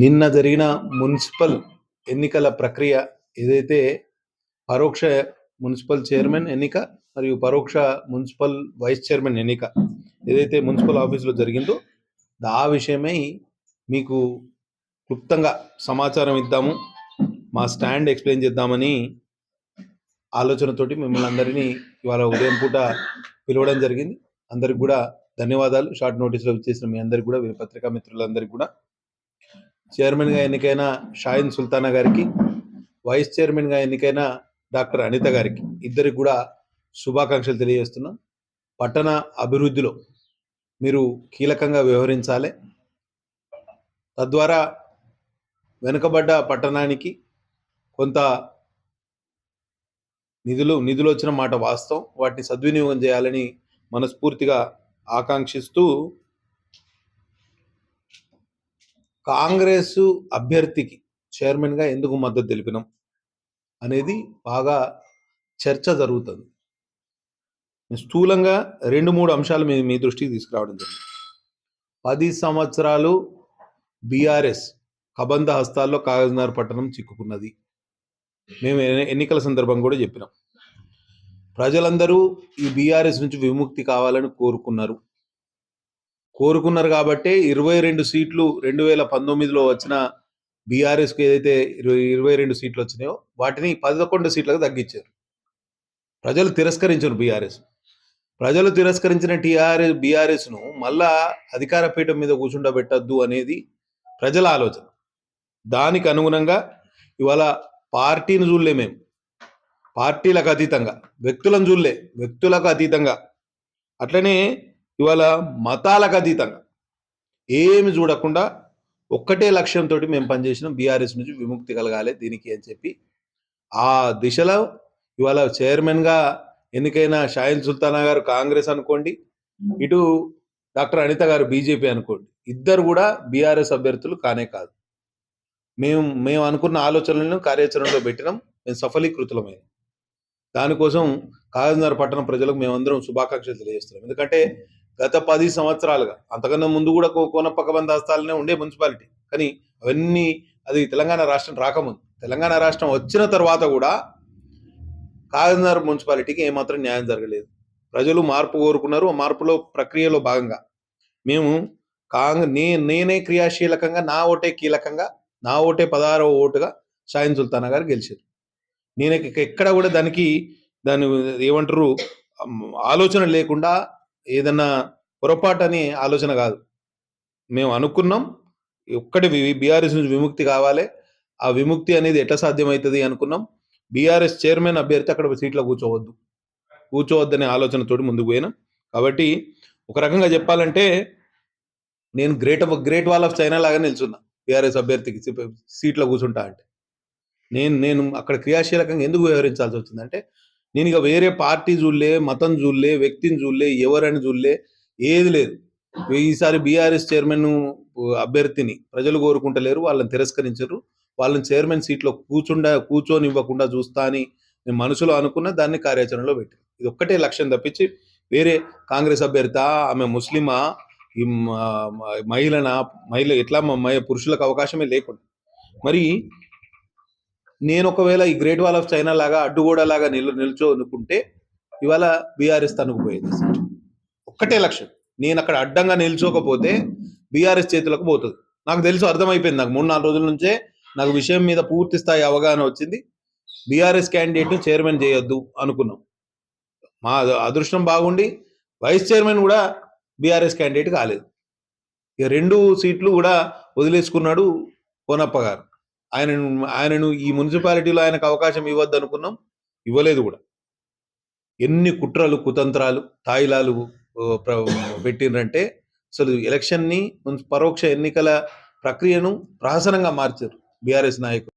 నిన్న జరిగిన మున్సిపల్ ఎన్నికల ప్రక్రియ ఏదైతే పరోక్ష మున్సిపల్ చైర్మన్ ఎన్నిక మరియు పరోక్ష మున్సిపల్ వైస్ చైర్మన్ ఎన్నిక ఏదైతే మున్సిపల్ ఆఫీసులో జరిగిందో ఆ విషయమై మీకు క్లుప్తంగా సమాచారం ఇద్దాము. మా స్టాండ్ ఎక్స్ప్లెయిన్ చేద్దామని ఆలోచనతోటి మిమ్మల్ని అందరినీ ఇవాళ ఉదయం పూట పిలవడం జరిగింది. అందరికి కూడా ధన్యవాదాలు. షార్ట్ నోటీస్లో చేసిన మీ అందరికి కూడా పత్రికా మిత్రులందరికీ కూడా. చైర్మన్గా ఎన్నికైన షాయిన్ సుల్తానా గారికి వైస్ చైర్మన్గా ఎన్నికైన డాక్టర్ అనిత గారికి ఇద్దరికి కూడా శుభాకాంక్షలు తెలియజేస్తున్నాం. పట్టణ అభివృద్ధిలో మీరు కీలకంగా వ్యవహరించాలి. తద్వారా వెనుకబడ్డ పట్టణానికి కొంత నిధులు నిధులు వచ్చిన మాట వాస్తవం. వాటిని సద్వినియోగం చేయాలని మనస్ఫూర్తిగా ఆకాంక్షిస్తూ కాంగ్రెస్ అభ్యర్థికి చైర్మన్గా ఎందుకు మద్దతు తెలిపినాం అనేది బాగా చర్చ జరుగుతుంది. స్థూలంగా రెండు మూడు అంశాలు మీ మీ దృష్టికి తీసుకురావడం జరిగింది. పది సంవత్సరాలు బీఆర్ఎస్ కబంధ హస్తాల్లో కాగజ్నగర్ పట్టణం చిక్కుకున్నది. మేము ఎన్నికల సందర్భం కూడా చెప్పినాం. ప్రజలందరూ ఈ బీఆర్ఎస్ నుంచి విముక్తి కావాలని కోరుకున్నారు. కోరుకున్నారు కాబట్టే ఇరవై రెండు సీట్లు రెండు వేల పంతొమ్మిదిలో వచ్చిన బీఆర్ఎస్కి ఏదైతే ఇరవై ఇరవై రెండు సీట్లు వచ్చినాయో వాటిని పదకొండు సీట్లకు తగ్గించారు. ప్రజలు తిరస్కరించారు బీఆర్ఎస్. ప్రజలు తిరస్కరించిన టీఆర్ఎస్ బీఆర్ఎస్ను మళ్ళా అధికార పీఠం మీద కూర్చుండబెట్టద్దు అనేది ప్రజల ఆలోచన. దానికి అనుగుణంగా ఇవాళ పార్టీని చూడలే మేము. పార్టీలకు అతీతంగా వ్యక్తులను చూడలే వ్యక్తులకు అతీతంగా. అట్లనే ఇవాళ మతాలకు అతీతంగా ఏమి చూడకుండా ఒక్కటే లక్ష్యంతో మేము పనిచేసినాం బీఆర్ఎస్ నుంచి విముక్తి కలగాలి దీనికి అని చెప్పి ఆ దిశలో ఇవాళ చైర్మన్గా ఎన్నికైన షాయిన్ సుల్తానా గారు కాంగ్రెస్ అనుకోండి ఇటు డాక్టర్ అనిత గారు బీజేపీ అనుకోండి ఇద్దరు కూడా బీఆర్ఎస్ అభ్యర్థులు కానే కాదు. మేము మేము అనుకున్న ఆలోచనలను కార్యాచరణలో పెట్టినాం మేము సఫలీకృతులమైన. దానికోసం కాగజ్నగర్ పట్టణ ప్రజలకు మేమందరం శుభాకాంక్షలు తెలియజేస్తున్నాం. ఎందుకంటే గత పది సంవత్సరాలుగా అంతకన్నా ముందు కూడా కో- కోనప్పక బంద హస్తాలనే ఉండే మున్సిపాలిటీ. కానీ అవన్నీ అది తెలంగాణ రాష్ట్రం రాకముందు. తెలంగాణ రాష్ట్రం వచ్చిన తర్వాత కూడా కాకినాడ మున్సిపాలిటీకి ఏమాత్రం న్యాయం జరగలేదు. ప్రజలు మార్పు కోరుకున్నారు. ఆ మార్పులో ప్రక్రియలో భాగంగా మేము కాంగ్ నే నేనే క్రియాశీలకంగా నా ఓటే కీలకంగా నా ఓటే పదహారవ ఓటుగా షాయిన్ సుల్తానా గారు గెలిచారు. నేను ఎక్కడ కూడా దానికి దాని ఏమంటారు ఆలోచన లేకుండా ఏదన్నా పొరపాటు అని ఆలోచన కాదు. మేము అనుకున్నాం ఒక్కటి బీఆర్ఎస్ నుంచి విముక్తి కావాలి. ఆ విముక్తి అనేది ఎట్లా సాధ్యమవుతుంది అనుకున్నాం. బీఆర్ఎస్ చైర్మన్ అభ్యర్థి అక్కడ సీట్లో కూర్చోవద్దు. కూర్చోవద్దనే ఆలోచనతోటి ముందుకు పోయినాం. కాబట్టి ఒక రకంగా చెప్పాలంటే నేను great great wall of China లాగా నిల్చున్నా. బీఆర్ఎస్ అభ్యర్థికి సీట్లో కూర్చుంటా అంటే. నేను నేను అక్కడ క్రియాశీలకంగా ఎందుకు వ్యవహరించాల్సి వచ్చిందంటే నేను ఇక వేరే పార్టీ చూడలే మతం చూడలే వ్యక్తిని చూడలే ఎవరని చూడలే ఏది లేదు. ఈసారి బీఆర్ఎస్ చైర్మన్ అభ్యర్థిని ప్రజలు కోరుకుంటలేరు వాళ్ళని తిరస్కరించారు. వాళ్ళని చైర్మన్ సీట్లో కూర్చుండ కూర్చొనివ్వకుండా చూస్తా అని నేను మనసులో అనుకున్న దాన్ని కార్యాచరణలో పెట్టారు ఇది ఒక్కటే లక్ష్యం తప్పించి వేరే కాంగ్రెస్ అభ్యర్థి ఆమె ముస్లిమా ఈ మహిళన మహిళ ఎట్లా పురుషులకు అవకాశమే లేకుండా. మరి నేను ఒకవేళ ఈ గ్రేట్ వాల్ ఆఫ్ చైనా లాగా అడ్డుగోడలాగా నిల్ నిల్చో అనుకుంటే ఇవాళ బీఆర్ఎస్ తనుకుపోయేది అసలు. ఒక్కటే లక్ష్యం. నేను అక్కడ అడ్డంగా నిల్చోకపోతే బీఆర్ఎస్ చేతులకు పోతుంది. నాకు తెలుసు అర్థమైపోయింది నాకు మూడు నాలుగు రోజుల నుంచే నాకు విషయం మీద పూర్తి స్థాయి అవగాహన వచ్చింది. బీఆర్ఎస్ క్యాండిడేట్ను చైర్మన్ చేయొద్దు అనుకున్నాం. మా అదృష్టం బాగుండి వైస్ చైర్మన్ కూడా బీఆర్ఎస్ క్యాండిడేట్ కాలేదు. ఇక రెండు సీట్లు కూడా వదిలేసుకున్నాడు కోనప్ప గారు. ఆయనను ఆయనను ఈ మున్సిపాలిటీలో ఆయనకు అవకాశం ఇవ్వద్దు అనుకున్నాం ఇవ్వలేదు కూడా. ఎన్ని కుట్రలు కుతంత్రాలు తాయిలాలు ఆ, పెట్టిండ్రంటే అసలు ఎలక్షన్ని పరోక్ష ఎన్నికల ప్రక్రియను ప్రహసనంగా మార్చారు బీఆర్ఎస్ నాయకులు.